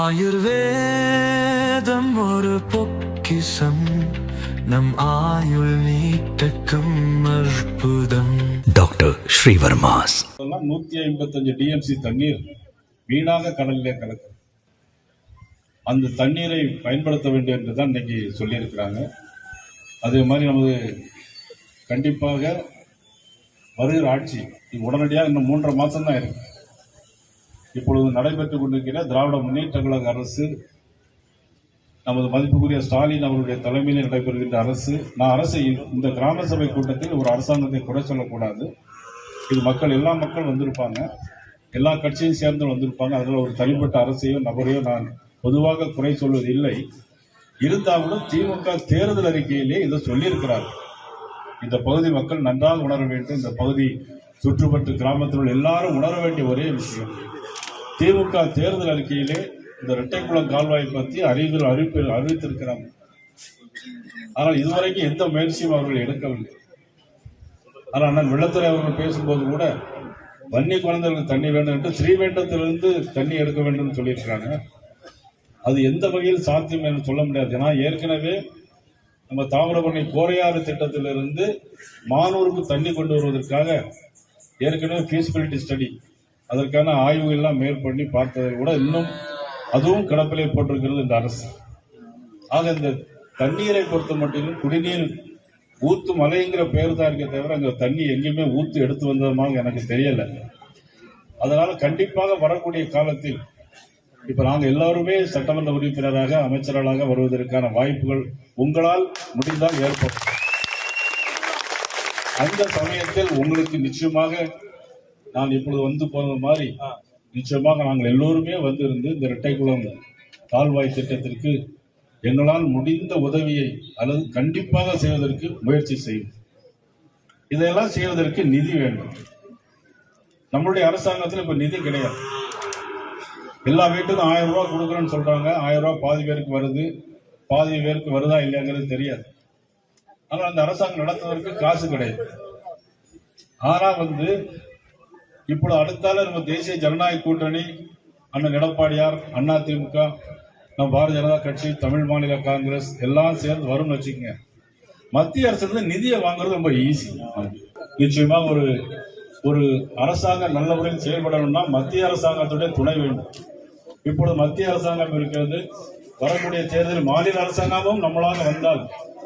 ஆயுர்வேதம் ஒரு பொக்கிசம் நம் ஆயுள் நீட்டக்கும் அற்புதம். டாக்டர் ஸ்ரீவர்மாஸ். நூத்தி ஐம்பத்தஞ்சு டிஎம்சி தண்ணீர் வீணாக கடலிலே கலக்கு அந்த தண்ணீரை பயன்படுத்த வேண்டும் என்று தான் இன்னைக்கு சொல்லியிருக்கிறாங்க. அதே மாதிரி நமது கண்டிப்பாக வருகிற ஆட்சி உடனடியாக இன்னும் மூன்றரை மாதம் தான் இருக்கு. இப்பொழுது நடைபெற்றுக் கொண்டிருக்கிற திராவிட முன்னேற்ற கழக அரசு நமது மதிப்புக்குரிய ஸ்டாலின் அவருடைய தலைமையில் நடைபெறுகின்ற அரசு நான் அரசை இந்த கிராம சபை கூட்டத்தில் ஒரு அரசாங்கத்தை குறை சொல்லக்கூடாது. இது மக்கள் எல்லா மக்கள் வந்திருப்பாங்க. எல்லா கட்சியும் சேர்ந்து வந்திருப்பாங்க. அதில் ஒரு தனிப்பட்ட அரசையோ நபரையோ நான் பொதுவாக குறை சொல்வது இல்லை இருந்தாலும் திமுக தேர்தல் அறிக்கையிலே இதை சொல்லியிருக்கிறார் இந்த பகுதி மக்கள் நன்றாக உணர வேண்டும். இந்த பகுதி சுற்றுப்பட்டு கிராமத்தில் உள்ள எல்லாரும் உணர வேண்டிய ஒரே விஷயம். திமுக தேர்தல் அறிக்கையிலே இந்த இரட்டைக்குளம் கால்வாய் பற்றி அறிவியல் அறிவிப்பு அறிவித்திருக்கிறாங்க. ஆனால் இதுவரைக்கும் எந்த முயற்சியும் அவர்கள் எடுக்கவில்லை. ஆனால் அண்ணன் வெள்ளத்துறை அவர்கள் பேசும்போது கூட வன்னி குழந்தைகளுக்கு தண்ணி வேண்டும் என்று ஸ்ரீவேண்டத்திலிருந்து தண்ணி எடுக்க வேண்டும் சொல்லியிருக்கிறாங்க. அது எந்த வகையில் சாத்தியம் என்று சொல்ல முடியாது. ஏன்னா ஏற்கனவே நம்ம தாமிரபரணி கோரையாறு திட்டத்திலிருந்து மானூருக்கு தண்ணி கொண்டு வருவதற்காக ஏற்கனவே ஃபீஸிபிலிட்டி ஸ்டடி அதற்கான ஆய்வுகள்லாம் எல்லாம் மேல் பார்த்ததை கூட இன்னும் அதுவும் கிடப்பிலே போட்டிருக்கிறது இந்த அரசு. ஆக இந்த தண்ணீரை பொறுத்த மட்டிலும் குடிநீர் ஊத்து மலைங்கிற பெயர் தான் இருக்கே தவிர அங்கே தண்ணி எங்கேயுமே ஊத்து எடுத்து வந்ததுமாக எனக்கு தெரியலை. அதனால கண்டிப்பாக வரக்கூடிய காலத்தில் இப்ப நாங்க எல்லாருமே சட்டமன்ற உறுப்பினராக அமைச்சர்களாக வருவதற்கான வாய்ப்புகள் உங்களால் முடிந்தால் ஏற்படும். அந்த சமயத்தில் உங்களுக்கு நிச்சயமாக நான் இப்பொழுது வந்து போனது மாதிரி நிச்சயமாக நாங்கள் எல்லோருமே வந்திருந்து இந்த இரட்டைக்குளம் கால்வாய் திட்டத்திற்கு எங்களால் முடிந்த உதவியை அல்லது கண்டிப்பாக செய்வதற்கு முயற்சி செய்யும். இதையெல்லாம் செய்வதற்கு நிதி வேண்டும். நம்மளுடைய அரசாங்கத்தில் இப்ப நிதி கிடையாது. எல்லா வீட்டுக்கும் ஆயிரம் ரூபாய் கொடுக்குறேன்னு சொல்றாங்க. ஆயிரம் ரூபாய் பாதி பேருக்கு வருது. பாதி பேருக்கு வருதா இல்லையாங்கிறது தெரியாது. ஆனால் அந்த அரசாங்கம் நடத்துவதற்கு காசு கிடையாது. ஆனா வந்து இப்போது அடுத்தால நம்ம தேசிய ஜனநாயக கூட்டணி அண்ணன் எடப்பாடியார் அண்ணா திமுக நம்ம பாரதிய ஜனதா கட்சி தமிழ் மாநில காங்கிரஸ் எல்லாம் சேர்ந்து வரும்னு வச்சுக்கோங்க. மத்திய அரசு இருந்து நிதியை வாங்குறது ரொம்ப ஈஸி நிச்சயமா ஒரு ஒரு அரசாங்கம் நல்ல முறையில் செயல்படணும்னா மத்திய அரசாங்கத்துடைய துணை வேண்டும். இப்பொழுது மத்திய அரசாங்கம் இருக்கிறது வரக்கூடிய தேர்தல் மாநில அரசாங்கமும் நம்மளாக வந்தால்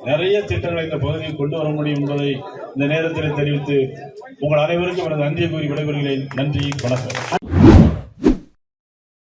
நிறைய திட்டங்களை இந்த பகுதியில் கொண்டு வர முடியும் என்பதை இந்த நேரத்தில் தெரிவித்து உங்கள் அனைவருக்கும் எனது நன்றியை கூறி விடைபெறுகிறேன். நன்றி வணக்கம்.